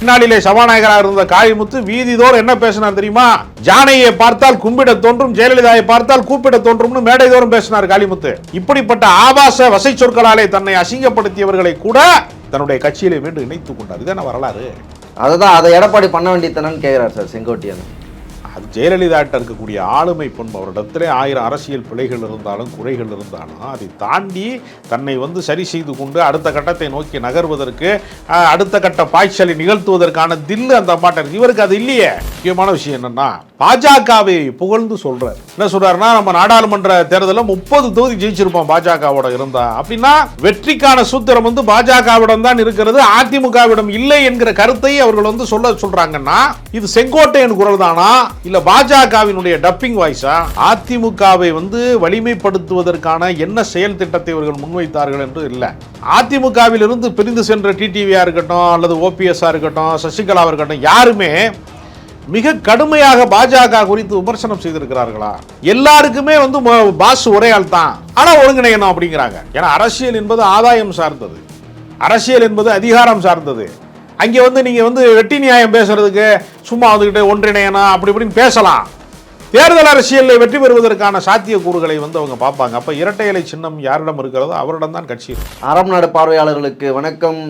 பின்னாளிலே சபாநாயகராக இருந்த காளிமுத்து வீதிதோர் என்ன பேசினார் தெரியுமா? ஜானையை பார்த்தால் கும்பிட தோன்றும் ஜெயலலிதாவை பார்த்தால் கூப்பிட தோன்றும்னு மேடைதோறும் பேசினார் காளிமுத்து. இப்படிப்பட்ட ஆபாச வசை சொற்களாலே தன்னை அசிங்கப்படுத்தியவர்களை கூட தன்னுடைய கட்சியிலே மீண்டும் இணைத்துக் கொண்டார். இதான வரலாறு? அதுதான் அதை எடப்பாடி பண்ண வேண்டியதானு கேட்கிறார் சார் செங்கோட்டியன். அது ஜெயலலிதாட்ட இருக்கக்கூடிய ஆளுமை பண்பு. அவரிடத்திலே ஆயிரம் அரசியல் பிழைகள் இருந்தாலும் குறைகள் இருந்தாலும் அதை தாண்டி தன்னை வந்து சரி செய்து கொண்டு அடுத்த கட்டத்தை நோக்கி நகர்வதற்கு அடுத்த கட்ட பாய்ச்சலை நிகழ்த்துவதற்கான தில்லு அந்த அம்மாட்ட இவருக்கு அது இல்லையே. முக்கியமான விஷயம் என்னன்னா பாஜகவை புகழ்ந்து சொல்றாரு. என்ன சொல்றாருன்னா நம்ம நாடாளுமன்ற தேர்தலில் முப்பது தொகுதி ஜெயிச்சிருப்போம் பாஜகவோட இருந்தா. அப்படின்னா வெற்றிக்கான சூத்திரம் வந்து பாஜகவிடம் தான் இருக்கிறது. அதிமுகவிடம் இல்லை என்கிற கருத்தை அவர்கள் வந்து சொல்ல சொல்றாங்கன்னா இது செங்கோட்டையன் குரல் தானா இல்ல பாஜகவினுடைய டப்பிங் வாய்ஸா அதிமுகவை வந்து வலிமைப்படுத்துவதற்கான என்ன செயல் திட்டத்தை இவர்கள் முன்வைத்தார்கள் என்று இல்லை. அதிமுகவில் இருந்து பிரிந்து சென்ற டிடிவியா இருக்கட்டும் அல்லது ஓபிஎஸ்ஆ இருக்கட்டும் சசிகலாவாக இருக்கட்டும் யாருமே மிக கடுமையாக பாஜக குறித்து விமர்சனம் செய்திருக்கிறார்களா? எல்லாருக்குமே வந்து பாஸ் ஒரே ஆள் தான். ஆனால் ஒருங்கிணையணும் அப்படிங்கிறாங்க. ஏன்னா அரசியல் என்பது ஆதாயம் சார்ந்தது. அரசியல் என்பது அதிகாரம் சார்ந்தது. அங்கே வந்து நீங்க வந்து வெட்டி நியாயம் பேசுறதுக்கு சும்மா வந்துக்கிட்டு ஒன்றிணையணும் அப்படி இப்படின்னு பேசலாம். தேர்தல் அரசியலில் வெற்றி பெறுவதற்கான சாத்தியக்கூறுகளை வந்து அவங்க பார்ப்பாங்க. அப்ப இரட்டை இலை சின்னம் யாரிடம் இருக்கிறதோ அவரிடம் தான் கட்சி அறம் நாடு பார்வையாளர்களுக்கு வணக்கம்.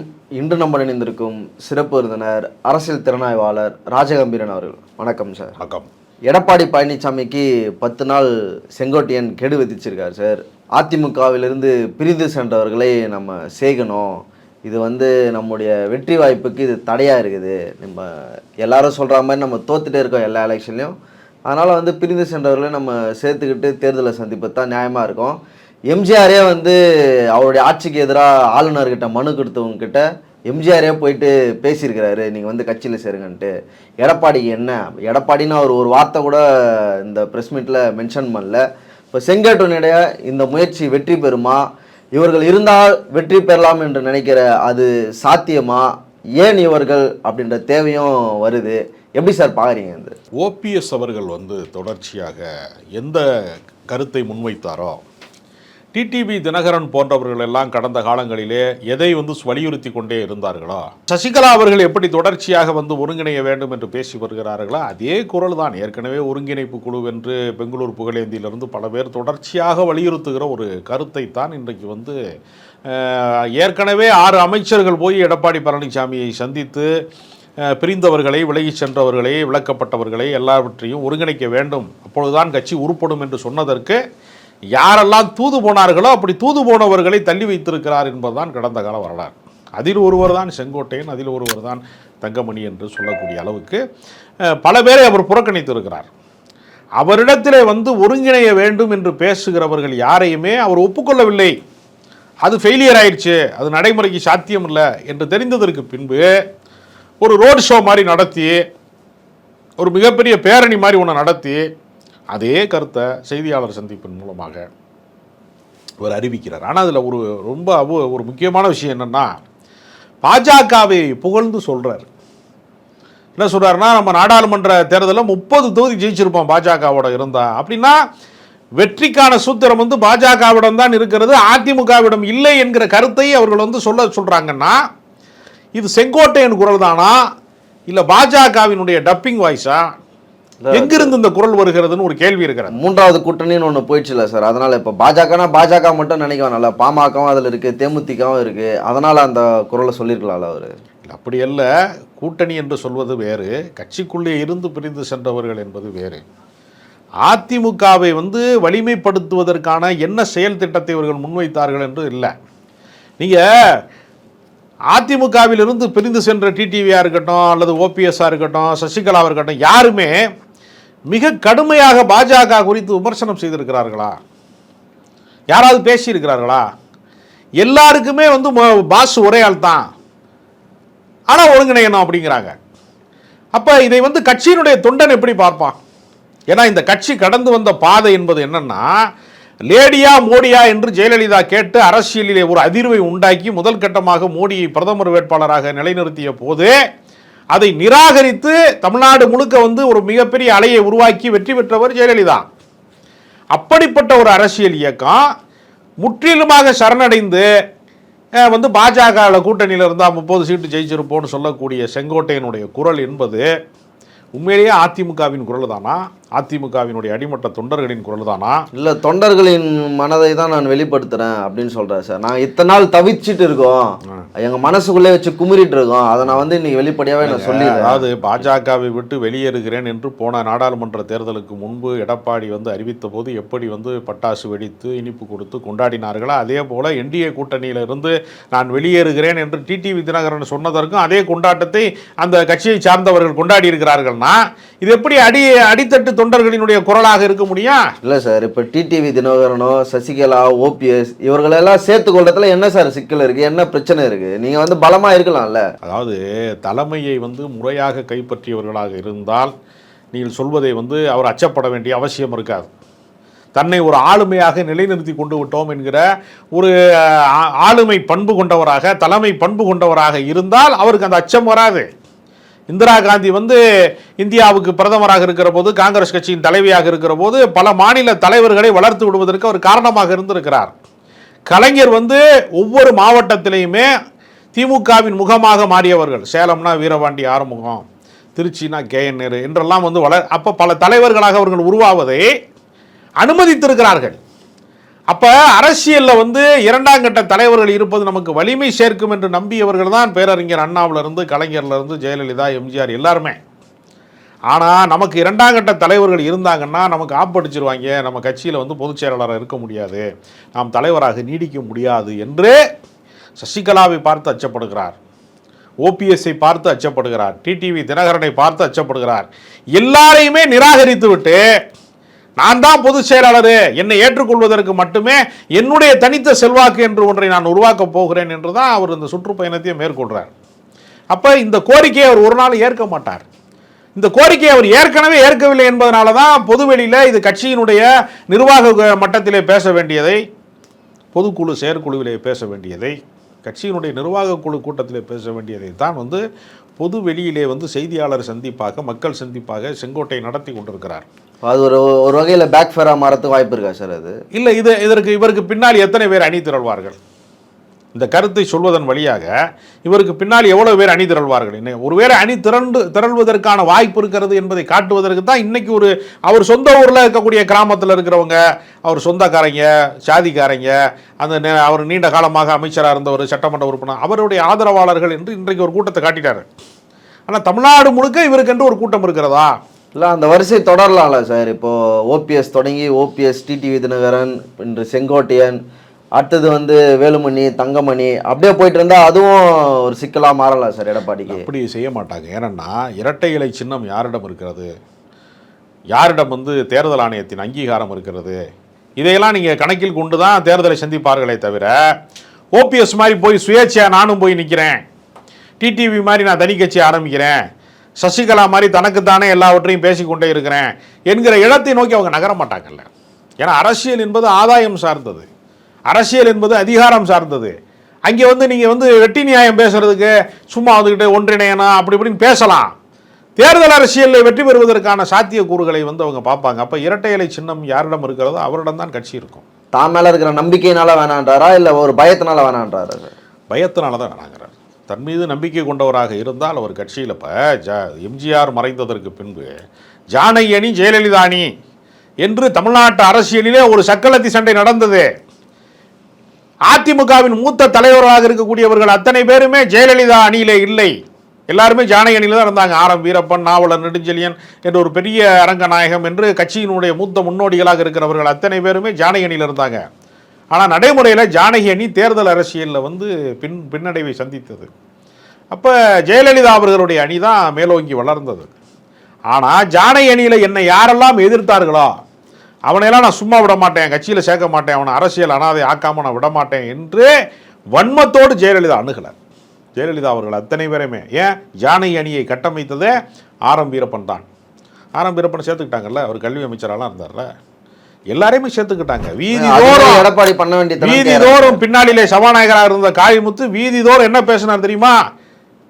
இன்று நம்ம இணைந்திருக்கும் சிறப்பு விருந்தினர் அரசியல் திறனாய்வாளர் ராஜகம்பீரன் அவர்கள். வணக்கம் சார். வணக்கம். எடப்பாடி பழனிசாமிக்கு பத்து நாள் செங்கோட்டையன் கெடு விதிச்சிருக்காரு சார். அதிமுகவிலிருந்து பிரிந்து சென்றவர்களை நம்ம சேகணும். இது வந்து நம்முடைய வெற்றி வாய்ப்புக்கு இது தடையாக இருக்குது. நம்ம எல்லாரும் சொல்கிற மாதிரி நம்ம தோத்துட்டே இருக்கோம் எல்லா எலெக்ஷன்லையும். அதனால் வந்து பிரிந்து சென்றவர்களை நம்ம சேர்த்துக்கிட்டு தேர்தலை சந்திப்பு தான் நியாயமாக இருக்கும். எம்ஜிஆரே வந்து அவருடைய ஆட்சிக்கு எதிராக ஆளுநர்கிட்ட மனு கொடுத்தவங்கக்கிட்ட எம்ஜிஆரே போயிட்டு பேசியிருக்கிறாரு. நீங்கள் வந்து கட்சியில் சேருங்கன்ட்டு. எடப்பாடிக்கு என்ன? எடப்பாடின்னு அவர் ஒரு வார்த்தை கூட இந்த ப்ரெஸ் மீட்டில் மென்ஷன் பண்ணல. இப்போ செங்கோட்டையனுடைய இந்த முயற்சி வெற்றி பெறுமா? இவர்கள் இருந்தால் வெற்றி பெறலாம் என்று நினைக்கிற அது சாத்தியமா? ஏன் இவர்கள் அப்படின்ற தேவையும் வருது. எப்படி சார் பார்க்குறீங்க இந்த ஓபிஎஸ் அவர்கள் வந்து தொடர்ச்சியாக எந்த கருத்தை முன்வைத்தாரோ டிடிவி தினகரன் போன்றவர்கள் எல்லாம் கடந்த காலங்களிலே எதை வந்து வலியுறுத்தி கொண்டே இருந்தார்களா? சசிகலா அவர்கள் எப்படி தொடர்ச்சியாக வந்து ஒருங்கிணைய வேண்டும் என்று பேசி வருகிறார்களோ? அதே குரல் தான் ஏற்கனவே ஒருங்கிணைப்பு குழு என்று பெங்களூர் புகழேந்தியிலிருந்து பல பேர் தொடர்ச்சியாக வலியுறுத்துகிற ஒரு கருத்தை தான் இன்றைக்கு வந்து ஏற்கனவே ஆறு அமைச்சர்கள் போய் எடப்பாடி பழனிசாமியை சந்தித்து பிரிந்தவர்களை விலகிச் சென்றவர்களை விளக்கப்பட்டவர்களை எல்லாவற்றையும் ஒருங்கிணைக்க வேண்டும். அப்பொழுதுதான் கட்சி உருப்படும் என்று சொன்னதற்கு யாரெல்லாம் தூது போனார்களோ அப்படி தூது போனவர்களை தள்ளி வைத்திருக்கிறார் என்பதுதான் கடந்த கால வரலாறு. அதில் ஒருவர் தான் செங்கோட்டையன் அதில் ஒருவர் தான் தங்கமணி என்று சொல்லக்கூடிய அளவுக்கு பல பேரை அவர் புறக்கணித்திருக்கிறார். அவரிடத்திலே வந்து ஒருங்கிணைய வேண்டும் என்று பேசுகிறவர்கள் யாரையுமே அவர் ஒப்புக்கொள்ளவில்லை. அது ஃபெயிலியர் ஆயிடுச்சு அது நடைமுறைக்கு சாத்தியம் இல்லை என்று தெரிந்ததற்கு பின்பு ஒரு ரோடு ஷோ மாதிரி நடத்தி ஒரு மிகப்பெரிய பேரணி மாதிரி ஒன்று நடத்தி அதே கருத்தை செய்தியாளர் சந்திப்பின் மூலமாக இவர் அறிவிக்கிறார். ஆனால் அதில் ஒரு ரொம்ப அவு- ஒரு முக்கியமான விஷயம் என்னென்னா பாஜகவை புகழ்ந்து சொல்கிறார் என்ன சொல்கிறாருன்னா நம்ம நாடாளுமன்ற தேர்தலில் முப்பது தொகுதி ஜெயிச்சிருப்போம் பாஜகவோட இருந்தால் அப்படின்னா வெற்றிக்கான சூத்திரம் வந்து பாஜகவிடம் தான் இருக்கிறது அதிமுகவிடம் இல்லை என்கிற கருத்தை அவர்கள் வந்து சொல்ல சொல்கிறாங்கன்னா இது செங்கோட்டையன் குரல் தானா இல்லை பாஜகவினுடைய டப்பிங் வாய்ஸா எங்கிருந்து இந்த குரல் வருகிறதுன்னு ஒரு கேள்வி இருக்கிறது. மூன்றாவது கூட்டணின்னு ஒன்று போயிடுச்சுல சார். அதனால் இப்போ பாஜகனா பாஜக மட்டும் நினைக்க வேணாம்ல பாமகவும் அதில் இருக்குது தேமுதிகவும் இருக்குது அதனால் அந்த குரலை சொல்லியிருக்கலாம்ல அவர். அப்படி அல்ல. கூட்டணி என்று சொல்வது வேறு. கட்சிக்குள்ளே இருந்து பிரிந்து சென்றவர்கள் என்பது வேறு. அதிமுகவை வந்து வலிமைப்படுத்துவதற்கான என்ன செயல் திட்டத்தை இவர்கள் முன்வைத்தார்கள் என்று இல்லை. நீங்கள் அதிமுகவிலிருந்து பிரிந்து சென்ற டிடிவியாக இருக்கட்டும் அல்லது ஓபிஎஸ்ஆ இருக்கட்டும் சசிகலாவாக இருக்கட்டும் யாருமே மிக கடுமையாக பாஜக குறித்து விமர்சனம் செய்திருக்கிறார்களா? யாராவது பேசியிருக்கிறார்களா? எல்லாருக்குமே வந்து பாஸ் ஒரே ஆள் தான் ஆனால் ஒருங்கிணையணும் அப்படிங்கிறாங்க. அப்போ இதை வந்து கட்சியினுடைய தொண்டன் எப்படி பார்ப்பான்? ஏன்னா இந்த கட்சி கடந்து வந்த பாதை என்பது என்னன்னா லேடியா மோடியா என்று ஜெயலலிதா கேட்டு அரசியலிலே ஒரு அதிர்வை உண்டாக்கி முதல் கட்டமாக மோடியை பிரதமர் வேட்பாளராக நிலைநிறுத்திய போது அதை நிராகரித்து தமிழ்நாடு முழுக்க வந்து ஒரு மிகப்பெரிய அலையை உருவாக்கி வெற்றி பெற்றவர் ஜெயலலிதா. அப்படிப்பட்ட ஒரு அரசியல் இயக்கம் முற்றிலுமாக சரணடைந்து வந்து பாஜகவில் கூட்டணியில் இருந்தால் முப்பது சீட்டு ஜெயிச்சிருப்போம்னு சொல்லக்கூடிய செங்கோட்டையனுடைய குரல் என்பது உண்மையிலேயே அதிமுகவின் குரல் தானா அதிமுகவினுடைய அடிமட்ட தொண்டர்களின் குரல் தானா இல்லை தொண்டர்களின் மனதை தான் நான் வெளிப்படுத்துறேன் அப்படின்னு சொல்கிறேன் சார். நான் இத்தனை நாள் தவிச்சிட்டு இருக்கோம். எங்கள் மனசுக்குள்ளே வச்சு குமுறிட்டு இருக்கோம். அதை நான் வந்து இன்னைக்கு வெளிப்படையாகவே நான் சொல்லிடுறேன். அதாவது பாஜகவை விட்டு வெளியேறுகிறேன் என்று போன நாடாளுமன்ற தேர்தலுக்கு முன்பு எடப்பாடி வந்து அறிவித்த போது எப்படி வந்து பட்டாசு வெடித்து இனிப்பு கொடுத்து கொண்டாடினார்களோ? அதே போல என்டிஏ கூட்டணியில இருந்து நான் வெளியேறுகிறேன் என்று டிடிவி தினகரன் சொன்னதற்கும் அதே கொண்டாட்டத்தை அந்த கட்சியை சார்ந்தவர்கள் கொண்டாடி இருக்கிறார்கள்னா இது எப்படி அடி அடித்தட்டு தொண்டர்களினுடைய குரலாக இருக்க முடியும் இல்லை சார் இப்போ டிடிவி தினகரனோ சசிகலா ஓபிஎஸ் இவர்களெல்லாம் சேர்த்து கொள்றதுல என்ன சார் சிக்கல் இருக்குது என்ன பிரச்சனை இருக்குது நீங்கள் வந்து பலமாக இருக்கலாம்ல. அதாவது தலைமையை வந்து முறையாக கைப்பற்றியவர்களாக இருந்தால் நீங்கள் சொல்வதை வந்து அவர் அச்சப்பட வேண்டிய அவசியம் இருக்காது. தன்னை ஒரு ஆளுமையாக நிலைநிறுத்தி கொண்டு விட்டோம் என்கிற ஒரு ஆளுமை பண்பு கொண்டவராக தலைமை பண்பு கொண்டவராக இருந்தால் அவருக்கு அந்த அச்சம் வராது. இந்திரா காந்தி வந்து இந்தியாவுக்கு பிரதமராக இருக்கிற போது காங்கிரஸ் கட்சியின் தலைவியாக இருக்கிற போது பல மாநில தலைவர்களை வளர்த்து விடுவதற்கு அவர் காரணமாக இருந்திருக்கிறார். கலைஞர் வந்து ஒவ்வொரு மாவட்டத்திலையுமே திமுகவின் முகமாக மாறியவர்கள். சேலம்னா வீரபாண்டி ஆறுமுகம் திருச்சினா கே நேரு என்றெல்லாம் வந்து வளர் அப்போ பல தலைவர்களாக அவர்கள் உருவாவதை அனுமதித்திருக்கிறார்கள். அப்போ அரசியலில் வந்து இரண்டாம் கட்ட தலைவர்கள் இருப்பது நமக்கு வலிமை சேர்க்கும் என்று நம்பியவர்கள் தான் பேரறிஞர் அண்ணாவிலிருந்து கலைஞர்லேருந்து ஜெயலலிதா எம்ஜிஆர் எல்லாருமே. ஆனால் நமக்கு இரண்டாம் கட்ட தலைவர்கள் இருந்தாங்கன்னா நமக்கு ஆப்படிச்சிருவாங்க. நம்ம கட்சியில் வந்து பொதுச் செயலாளராக இருக்க முடியாது. நாம் தலைவராக நீடிக்க முடியாது என்று சசிகலாவை பார்த்து அச்சப்படுகிறார். ஓபிஎஸ்ஐ பார்த்து அச்சப்படுகிறார். டிடிவி தினகரனை பார்த்து அச்சப்படுகிறார். எல்லாரையுமே நிராகரித்து விட்டு நான் தான் பொதுச் செயலாளர். என்னை ஏற்றுக்கொள்வதற்கு மட்டுமே என்னுடைய தனித்த செல்வாக்கு என்று ஒன்றை நான் உருவாக்கப் போகிறேன் என்று தான் அவர் இந்த சுற்றுப்பயணத்தையே மேற்கொள்கிறார் அப்போ இந்த கோரிக்கையை அவர் ஒரு நாள் ஏற்க மாட்டார். இந்த கோரிக்கையை அவர் ஏற்கனவே ஏற்கவில்லை என்பதனால தான் பொதுவெளியில் இது கட்சியினுடைய நிர்வாக மட்டத்திலே பேச வேண்டியதை பொதுக்குழு செயற்குழுவிலே பேச வேண்டியதை கட்சியினுடைய நிர்வாக குழு கூட்டத்திலே பேச வேண்டியதை தான் வந்து பொது வெளியிலே வந்து செய்தியாளர் சந்திப்பாக மக்கள் சந்திப்பாக செங்கோட்டை நடத்தி கொண்டிருக்கிறார். அது ஒரு ஒரு வகையில் பேக் ஃபேராக மாறத்துக்கு வாய்ப்பு இருக்கா சார் அது? இல்லை இது இதற்கு இவருக்கு பின்னால் எத்தனை பேர் அணி திரள்வார்கள்? இந்த கருத்தை சொல்வதன் வழியாக இவருக்கு பின்னால் எவ்வளவு பேர் அணி திரள்வார்கள்? இன்னும் ஒருவேளை அணி திரண்டு திரள்வதற்கான வாய்ப்பு இருக்கிறது என்பதை காட்டுவதற்கு தான் இன்றைக்கி ஒரு அவர் சொந்த ஊரில் இருக்கக்கூடிய கிராமத்தில் இருக்கிறவங்க அவர் சொந்தக்காரங்க சாதிக்காரங்க அந்த நே- அவர் நீண்ட காலமாக அமைச்சராக இருந்தவர் சட்டமன்ற உறுப்பினர் அவருடைய ஆதரவாளர்கள் என்று இன்றைக்கு ஒரு கூட்டத்தை காட்டிட்டார். ஆனால் தமிழ்நாடு முழுக்க இவருக்கென்று ஒரு கூட்டம் இருக்கிறதா? இல்லை அந்த வரிசை தொடரலாம்ல சார். இப்போது ஓபிஎஸ் தொடங்கி ஓபிஎஸ் டிடிவி தினகரன் இன்று செங்கோட்டையன் அடுத்தது வந்து வேலுமணி தங்கமணி அப்படியே போயிட்டு இருந்தா அதுவும் ஒரு சிக்கலாக மாறலாம் சார் எடப்பாடிக்கு. அப்படி செய்ய மாட்டாங்க. ஏன்னா இரட்டை இலை சின்னம் யாரிடம் இருக்கிறது? யாரிடம் வந்து தேர்தல் ஆணையத்தின் அங்கீகாரம் இருக்கிறது? இதையெல்லாம் நீங்கள் கணக்கில் கொண்டு தான் தேர்தலை சந்திப்பார்களே தவிர ஓபிஎஸ் மாதிரி போய் சுயேட்சையாக நானும் போய் நிற்கிறேன் டிடிவி மாதிரி நான் தனி கட்சி ஆரம்பிக்கிறேன். சசிகலா மாதிரி தனக்குத்தானே எல்லாவற்றையும் பேசிக்கொண்டே இருக்கிறேன் என்கிற இடத்தை நோக்கி அவங்க நகர மாட்டாங்கல்ல. ஏன்னா அரசியல் என்பது ஆதாயம் சார்ந்தது. அரசியல் என்பது அதிகாரம் சார்ந்தது. அங்கே வந்து நீங்கள் வந்து வெட்டி நியாயம் பேசுறதுக்கு சும்மா வந்துக்கிட்டு ஒன்றிணையனா அப்படி இப்படின்னு பேசலாம். தேர்தல் அரசியலில் வெற்றி பெறுவதற்கான சாத்தியக்கூறுகளை வந்து அவங்க பார்ப்பாங்க. அப்போ இரட்டை இலை சின்னம் யாரிடம் இருக்கிறதோ அவரிடம் தான் கட்சி இருக்கும். தான் மேல இருக்கிற நம்பிக்கையினால வேணான்றாரா? இல்லை ஒரு பயத்தினால வேணான்றாரா? பயத்தினால தான் வேணாங்கிறார். தன் மீது நம்பிக்கை கொண்டவராக இருந்தால் அவர் கட்சியில் இப்போ ஜ எம்ஜிஆர் மறைந்ததற்கு பின்பு ஜானகி அணி ஜெயலலிதா அணி என்று தமிழ்நாட்டு அரசியலிலே ஒரு சக்கலத்தி சண்டை நடந்தது. அதிமுகவின் மூத்த தலைவர்களாக இருக்கக்கூடியவர்கள் அத்தனை பேருமே ஜெயலலிதா அணியிலே இல்லை. எல்லாருமே ஜானகி அணியில் தான் இருந்தாங்க. ஆர் எம் வீரப்பன் நாவலர் நெடுஞ்செழியன் என்ற ஒரு பெரிய அரங்கநாயகம் என்று கட்சியினுடைய மூத்த முன்னோடிகளாக இருக்கிறவர்கள் அத்தனை பேருமே ஜானகி அணியில் இருந்தாங்க. ஆனால் நடைமுறையில் ஜானகி அணி தேர்தல் அரசியலில் வந்து பின் பின்னடைவை சந்தித்தது. அப்போ ஜெயலலிதா அவர்களுடைய அணி தான் மேலோங்கி வளர்ந்தது. ஆனால் ஜானகி அணியில் என்னை யாரெல்லாம் எதிர்த்தார்களோ? அவனையெல்லாம் நான் சும்மா விட மாட்டேன் கட்சியில் சேர்க்க மாட்டேன் அவனை அரசியல் அனாதை ஆக்காம நான் விட மாட்டேன் என்று வன்மத்தோடு ஜெயலலிதா அணுகலை. ஜெயலலிதா அவர்கள் அத்தனை பேருமே ஏன்? ஜானகி அணியை கட்டமைத்ததே ஆர் எம் வீரப்பன் தான். ஆர் எம் வீரப்பன் சேர்த்துக்கிட்டாங்கல்ல? அவர் கல்வி அமைச்சராலாம் இருந்தார்ல. எல்லாரையுமே சேர்த்துக்கிட்டாங்க. வீதி அதுவே தோறும் எடப்பாடி பண்ண வேண்டியது வீதி தோறும் பின்னாளிலே சபாநாயகராக இருந்த காளிமுத்து வீதி தோறும் என்ன பேசினார் தெரியுமா?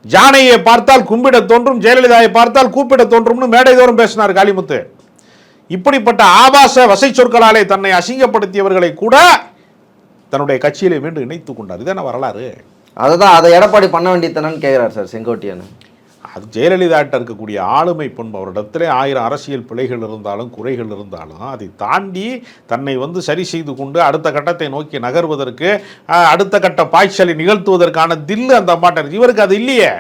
ஜானையை பார்த்தால் கும்பிட தோன்றும் ஜெயலலிதாவை பார்த்தால் கூப்பிட தோன்றும்னு மேடை தோறும் பேசினார் காளிமுத்து. இப்படிப்பட்ட ஆபாச வசை சொற்களாலே தன்னை அசிங்கப்படுத்தியவர்களை கூட தன்னுடைய கட்சியிலே மீண்டும் இணைத்து கொண்டார். இதான வரலாறு. அதை தான் அதை எடப்பாடி பண்ண வேண்டியதானு கேட்குறாரு சார் செங்கோட்டையன். அது ஜெயலலிதாட்ட இருக்கக்கூடிய ஆளுமை பண்பு அவரிடத்திலே ஆயிரம் அரசியல் பிழைகள் இருந்தாலும் குறைகள் இருந்தாலும் அதை தாண்டி தன்னை வந்து சரி செய்து கொண்டு அடுத்த கட்டத்தை நோக்கி நகர்வதற்கு அடுத்த கட்ட பாய்ச்சலை நிகழ்த்துவதற்கான தில்லு அந்த அம்மாட்ட இருக்கு. இவருக்கு அது இல்லையே.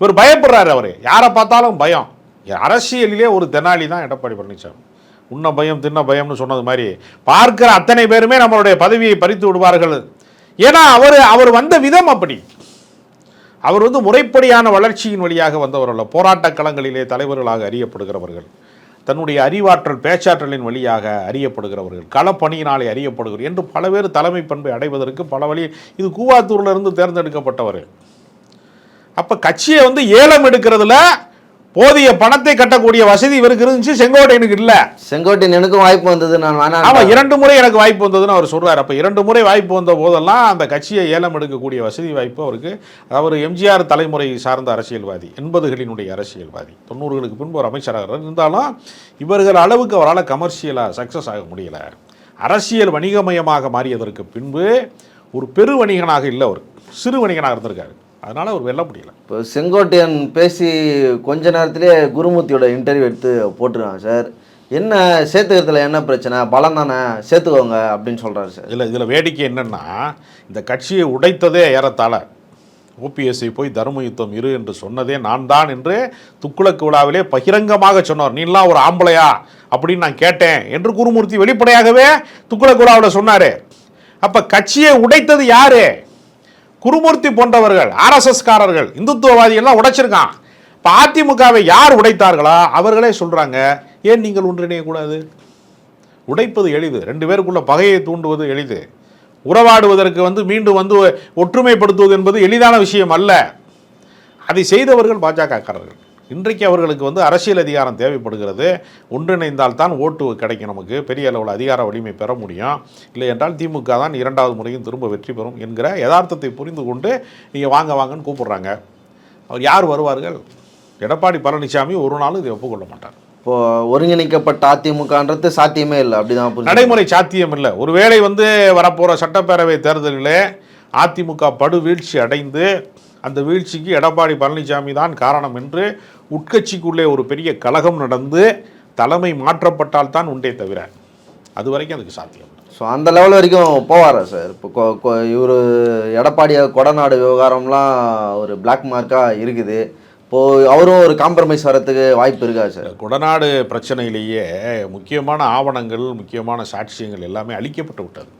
இவர் பயப்படுறாரு அவர். யாரை பார்த்தாலும் பயம். அரசியலிலே ஒரு தெனாலி தான் எடப்பாடி பழனிசாமி உன்ன பயம் தின்ன பயம்னு சொன்னது மாதிரி பார்க்கிற அத்தனை பேருமே நம்மளுடைய பதவியை பறித்து விடுவார்கள். ஏன்னா அவர் அவர் வந்த விதம் அப்படி. அவர் வந்து முறைப்படியான வளர்ச்சியின் வழியாக வந்தவர்கள் போராட்டக் களங்களிலே தலைவர்களாக அறியப்படுகிறவர்கள். தன்னுடைய அறிவாற்றல் பேச்சாற்றலின் வழியாக அறியப்படுகிறவர்கள். களப்பணியினாலே அறியப்படுகிறார் என்று பல பேர் தலைமை பண்பை அடைவதற்கு பல வழி. இது கூவாத்தூர்ல இருந்து தேர்ந்தெடுக்கப்பட்டவர். அப்போ கட்சியை வந்து ஏலம் எடுக்கிறதுல போதிய பணத்தை கட்டக்கூடிய வசதி இவருக்கு இருந்துச்சு. செங்கோட்டையனுக்கு இல்லை. செங்கோட்டையன் எனக்கும் வாய்ப்பு வந்தது. நான் ஆமா இரண்டு முறை எனக்கு வாய்ப்பு வந்ததுன்னு அவர் சொல்றாரு. அப்ப இரண்டு முறை வாய்ப்பு வந்த போதெல்லாம் அந்த கட்சியை ஏலம் எடுக்கக்கூடிய வசதி வாய்ப்பு அவருக்கு. அவர் எம்ஜிஆர் தலைமுறை சார்ந்த அரசியல்வாதி எண்பதுகளினுடைய அரசியல்வாதி. தொண்ணூறுகளுக்கு பின்பு ஒரு அமைச்சராக இருந்தாலும் இவர்கள் அளவுக்கு அவரால் கமர்ஷியலாக சக்ஸஸ் ஆக முடியல. அரசியல் வணிகமயமாக மாறியதற்கு பின்பு ஒரு பெரு வணிகனாக இல்லை அவர். சிறு வணிகனாக இருந்திருக்காரு. அதனால அவர் வெல்ல முடியல. இப்போ செங்கோட்டையன் பேசி கொஞ்ச நேரத்திலேயே குருமூர்த்தியோட இன்டர்வியூ எடுத்து போட்டுருக்காங்க சார். என்ன சேர்த்துக்கிறதுல என்ன பிரச்சனை? பலம் தானே? சேர்த்துக்கோங்க அப்படின்னு சொல்கிறாரு சார். இதில் இதில் வேடிக்கை என்னன்னா இந்த கட்சியை உடைத்ததே ஏறத்தாழ. ஓபிஎஸ்ஐ போய் தர்ம யுத்தம் இரு என்று சொன்னதே நான் தான் என்று துக்குளக்கு விழாவிலே பகிரங்கமாக சொன்னார். நீலாம் ஒரு ஆம்பளையா? அப்படின்னு நான் கேட்டேன் என்று குருமூர்த்தி வெளிப்படையாகவே துக்குளக்கு விழாவில் சொன்னார். அப்போ கட்சியை உடைத்தது யாரு? குருமூர்த்தி போன்றவர்கள் ஆர்எஸ்எஸ்காரர்கள் இந்துத்துவவாதி எல்லாம் உடைச்சிருக்கான். இப்போ அதிமுகவை யார் உடைத்தார்களா? அவர்களே சொல்கிறாங்க ஏன் நீங்கள் ஒன்றிணையக்கூடாது உடைப்பது எளிது. ரெண்டு பேருக்குள்ள பகையை தூண்டுவது எளிது. உறவாடுவதற்கு வந்து மீண்டும் வந்து ஒற்றுமைப்படுத்துவது என்பது எளிதான விஷயம் அல்ல. அதை செய்தவர்கள் பாஜகக்காரர்கள். இன்றைக்கு அவர்களுக்கு வந்து அரசியல் அதிகாரம் தேவைப்படுகிறது. ஒன்றிணைந்தால் தான் ஓட்டு கிடைக்கும் நமக்கு. பெரிய அளவில் அதிகார வலிமை பெற முடியும். இல்லை என்றால் திமுக தான் இரண்டாவது முறையும் திரும்ப வெற்றி பெறும் என்கிற யதார்த்தத்தை புரிந்து கொண்டு நீங்கள் வாங்க வாங்கன்னு கூப்பிடுறாங்க. அவர் யார் வருவார்கள்? எடப்பாடி பழனிசாமி ஒரு நாளும் இதை ஒப்புக்கொள்ள மாட்டார். இப்போ ஒருங்கிணைக்கப்பட்ட அதிமுகன்றது சாத்தியமே இல்லை. அப்படிதான் நடைமுறை சாத்தியம் இல்லை. ஒருவேளை வந்து வரப்போகிற சட்டப்பேரவை தேர்தலிலே அதிமுக படு வீழ்ச்சி அடைந்து அந்த வீழ்ச்சிக்கு எடப்பாடி பழனிசாமி தான் காரணம் என்று உட்கட்சிக்குள்ளே ஒரு பெரிய கலகம் நடந்து தலைமை மாற்றப்பட்டால் தான் உண்டே தவிர அது வரைக்கும் அதுக்கு சாத்தியம். ஸோ அந்த லெவல் வரைக்கும் போவாரா சார் இப்போ இவர் எடப்பாடி கொடநாடு விவகாரம்லாம் ஒரு பிளாக் மார்க்காக இருக்குது. இப்போது அவரும் ஒரு காம்ப்ரமைஸ் வரத்துக்கு வாய்ப்பு இருக்கா சார் கொடநாடு பிரச்சனையிலேயே முக்கியமான ஆவணங்கள் முக்கியமான சாட்சியங்கள் எல்லாமே அழிக்கப்பட்டு விட்டது.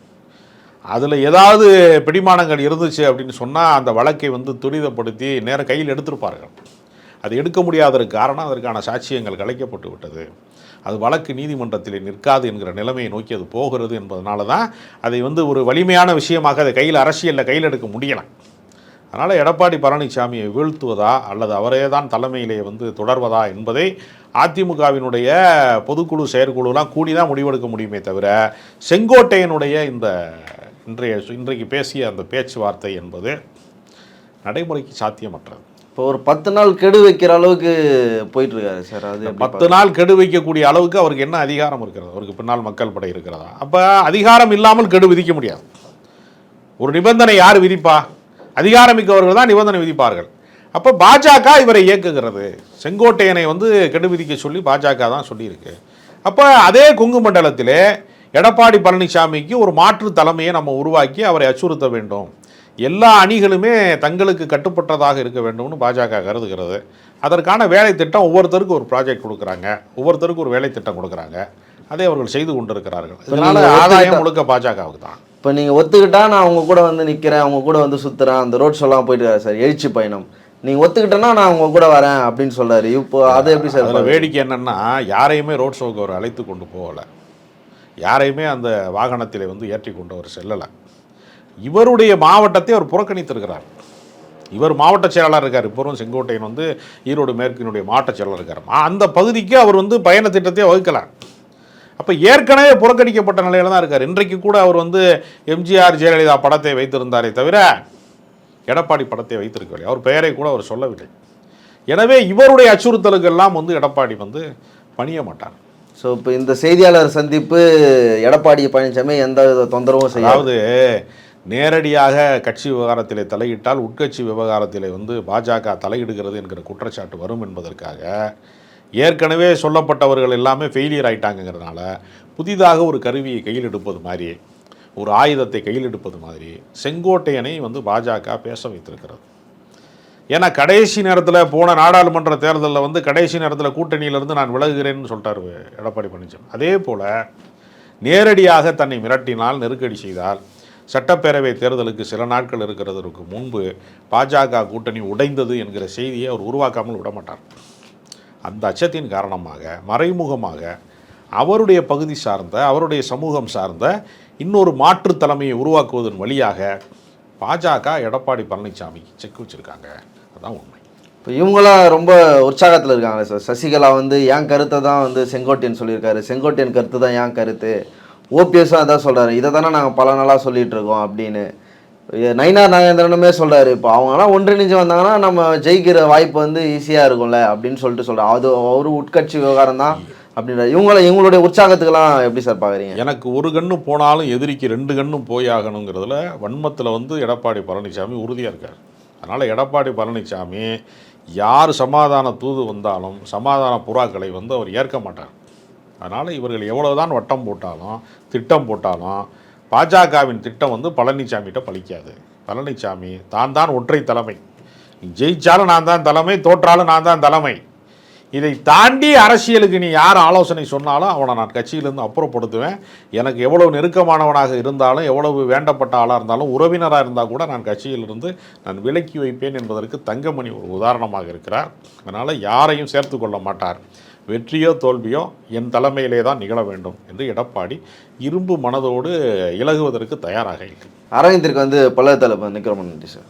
அதில் ஏதாவது பிடிமானங்கள் இருந்துச்சு அப்படின்னு சொன்னால் அந்த வழக்கை வந்து துரிதப்படுத்தி நேரம் கையில் எடுத்திருப்பார்கள். அது எடுக்க முடியாததற்கு காரணம் அதற்கான சாட்சியங்கள் கலைக்கப்பட்டு விட்டது. அது வழக்கு நீதிமன்றத்தில் நிற்காது என்கிற நிலைமையை நோக்கி அது போகிறது என்பதனால தான் அதை வந்து ஒரு வலிமையான விஷயமாக அதை கையில் அரசியலில் கையில் எடுக்க முடியலை. அதனால் எடப்பாடி பழனிசாமியை வீழ்த்துவதா அல்லது அவரே தான் தலைமையிலே வந்து தொடர்வதா என்பதை அதிமுகவினுடைய பொதுக்குழு செயற்குழுலாம் கூடி தான் முடிவெடுக்க முடியுமே தவிர செங்கோட்டையனுடைய இந்த இன்றைய இன்றைக்கு பேசிய அந்த பேச்சுவார்த்தை என்பது நடைமுறைக்கு சாத்தியமற்றது. இப்போ ஒரு பத்து நாள் கெடு வைக்கிற அளவுக்கு போயிட்டு இருக்காரு சார். அது பத்து நாள் கெடு வைக்கக்கூடிய அளவுக்கு அவருக்கு என்ன அதிகாரம் இருக்கிறது? அவருக்கு பின்னால் மக்கள் படை இருக்கிறதா? அப்போ அதிகாரம் இல்லாமல் கெடு விதிக்க முடியாது. ஒரு நிபந்தனை யார் விதிப்பா? அதிகாரமிக்கவர்கள் தான் நிபந்தனை விதிப்பார்கள். அப்போ பாஜக இவரை இயக்குகிறது. செங்கோட்டையனை வந்து கெடு விதிக்க சொல்லி பாஜக தான் சொல்லியிருக்கு. அப்போ அதே கொங்கு மண்டலத்திலே எடப்பாடி பழனிசாமிக்கு ஒரு மாற்று தலைமையை நம்ம உருவாக்கி அவரை அச்சுறுத்த வேண்டும். எல்லா அணிகளுமே தங்களுக்கு கட்டுப்பட்டதாக இருக்க வேண்டும்னு பாஜக கருதுகிறது. அதற்கான வேலை திட்டம் ஒவ்வொருத்தருக்கும் ஒரு ப்ராஜெக்ட் கொடுக்குறாங்க. ஒவ்வொருத்தருக்கும் ஒரு வேலை திட்டம் கொடுக்குறாங்க. அதை அவர்கள் செய்து கொண்டிருக்கிறார்கள். இதனால ஆதாயம் முழுக்க பாஜகவுக்கு தான். இப்போ நீங்கள் ஒத்துக்கிட்டா நான் அவங்க கூட வந்து நிற்கிறேன் அவங்க கூட வந்து சுற்றுறேன் அந்த ரோட் ஷோலாம் போயிட்டு சார் எழுச்சி பயணம். நீங்கள் ஒத்துக்கிட்டேன்னா நான் அவங்க கூட வரேன் அப்படின்னு சொல்றாரு. இப்போ அது எப்படி சார் அதில் வேடிக்கை என்னன்னா யாரையுமே ரோட் ஷோக்கு அவர் அழைத்து கொண்டு போகலை. யாரையுமே அந்த வாகனத்தில் வந்து ஏற்றி கொண்டு அவர் செல்லலை. இவருடைய மாவட்டத்தை அவர் புறக்கணித்திருக்கிறார். இவர் மாவட்ட செயலாளர் இருக்கார். இப்போவும் செங்கோட்டையன் வந்து ஈரோடு மேற்கினுடைய மாவட்ட செயலாளர் இருக்கார். அந்த பகுதிக்கு அவர் வந்து பயண திட்டத்தை வகுக்கலாம் அப்போ ஏற்கனவே புறக்கணிக்கப்பட்ட நிலையில தான் இருக்கார். இன்றைக்கு கூட அவர் வந்து எம்ஜிஆர் ஜெயலலிதா படத்தை வைத்திருந்தாரே தவிர எடப்பாடி படத்தை வைத்திருக்கவில்லை. அவர் பெயரை கூட அவர் சொல்லவில்லை. எனவே இவருடைய அச்சுறுத்தலுக்கெல்லாம் வந்து எடப்பாடி வந்து பணிய மாட்டார். ஸோ இப்போ இந்த செய்தியாளர் சந்திப்பு எடப்பாடி பழனிசாமி எந்த தொந்தரவும் செய்யாது. நேரடியாக கட்சி விவகாரத்திலே தலையிட்டால் உட்கட்சி விவகாரத்திலே வந்து பாஜக தலையிடுகிறது என்கிற குற்றச்சாட்டு வரும் என்பதற்காக ஏற்கனவே சொல்லப்பட்டவர்கள் எல்லாமே ஃபெயிலியர் ஆயிட்டாங்கங்கிறதுனால புதிதாக ஒரு கருவியை கையில் எடுப்பது மாதிரி ஒரு ஆயுதத்தை கையில் எடுப்பது மாதிரி செங்கோட்டையனை வந்து பாஜக பேச வைத்திருக்கிறது. ஏன்னா கடைசி நேரத்தில் போன நாடாளுமன்ற தேர்தலில் வந்து கடைசி நேரத்தில் கூட்டணியிலிருந்து நான் விலகுகிறேன்னு சொல்லிட்டார் எடப்பாடி பழனிசாமி. அதே போல் நேரடியாக தன்னை மிரட்டினால் நெருக்கடி செய்தால் சட்டப்பேரவை தேர்தலுக்கு சில நாட்கள் இருக்கிறதற்கு முன்பு பாஜக கூட்டணி உடைந்தது என்கிற செய்தியை அவர் உருவாக்காமல் விட மாட்டார். அந்த அச்சத்தின் காரணமாக மறைமுகமாக அவருடைய பகுதி சார்ந்த அவருடைய சமூகம் சார்ந்த இன்னொரு மாற்று தலைமையை உருவாக்குவதன் வழியாக பாஜக எடப்பாடி பழனிசாமிக்கு செக் வச்சுருக்காங்க. அதுதான் உண்மை. இப்போ இவங்களாம் ரொம்ப உற்சாகத்தில் இருக்காங்க சார். சசிகலா வந்து என் கருத்தை தான் வந்து செங்கோட்டையன் சொல்லியிருக்காரு. செங்கோட்டையன் கருத்து தான் என் கருத்து. ஓபிஎஸும் அதான் சொல்கிறாரு இதை தானே நாங்கள் பல நாளாக சொல்லிகிட்டு இருக்கோம் அப்படின்னு. நைனா நயினார் நாகேந்திரனுமே சொல்கிறாரு இப்போ அவங்களாம் ஒன்றிணைஞ்சு வந்தாங்கன்னா நம்ம ஜெயிக்கிற வாய்ப்பு வந்து ஈஸியாக இருக்கும்ல அப்படின்னு சொல்லிட்டு சொல்கிறார் அது ஒரு உட்கட்சி விவகாரம் தான் அப்படின்ற இவங்கள இவங்களுடைய உற்சாகத்துக்கெல்லாம் எப்படி சார் பார்க்குறீங்க எனக்கு ஒரு கண்ணு போனாலும் எதிரிக்கு ரெண்டு கண்ணும் போய் ஆகணுங்கிறதுல வன்மத்தில் வந்து எடப்பாடி பழனிசாமி உறுதியாக இருக்கார். அதனால் எடப்பாடி பழனிசாமி யார் சமாதான தூது வந்தாலும் சமாதான புறாக்களை வந்து அவர் ஏற்க மாட்டார். அதனால் இவர்கள் எவ்வளவுதான் வட்டம் போட்டாலும் திட்டம் போட்டாலும் பாஜகவின் திட்டம் வந்து பழனிசாமிகிட்ட பலிக்காது பழனிசாமி தான் தான் ஒற்றை தலைமை. ஜெயித்தாலும் நான் தான் தலைமை தோற்றாலும் நான் தான் தலைமை. இதை தாண்டி அரசியலுக்கு நீ யார் ஆலோசனை சொன்னாலும் அவனை நான் கட்சியிலேருந்து அப்புறப்படுத்துவேன். எனக்கு எவ்வளவு நெருக்கமானவனாக இருந்தாலும் எவ்வளவு வேண்டப்பட்ட ஆளாக இருந்தாலும் உறவினராக இருந்தால் கூட நான் கட்சியிலிருந்து நான் விலக்கி வைப்பேன் என்பதற்கு தங்கமணி ஒரு உதாரணமாக இருக்கிறார். அதனால் யாரையும் சேர்த்து கொள்ள மாட்டார். வெற்றியோ தோல்வியோ என் தலைமையிலே தான் நிகழ வேண்டும் என்று எடப்பாடி இரும்பு மனதோடு இலகுவதற்கு தயாராக இல்லை அரவிந்திற்கு வந்து பல தலைப்பு நிற்கிறோம். நன்றி சார்.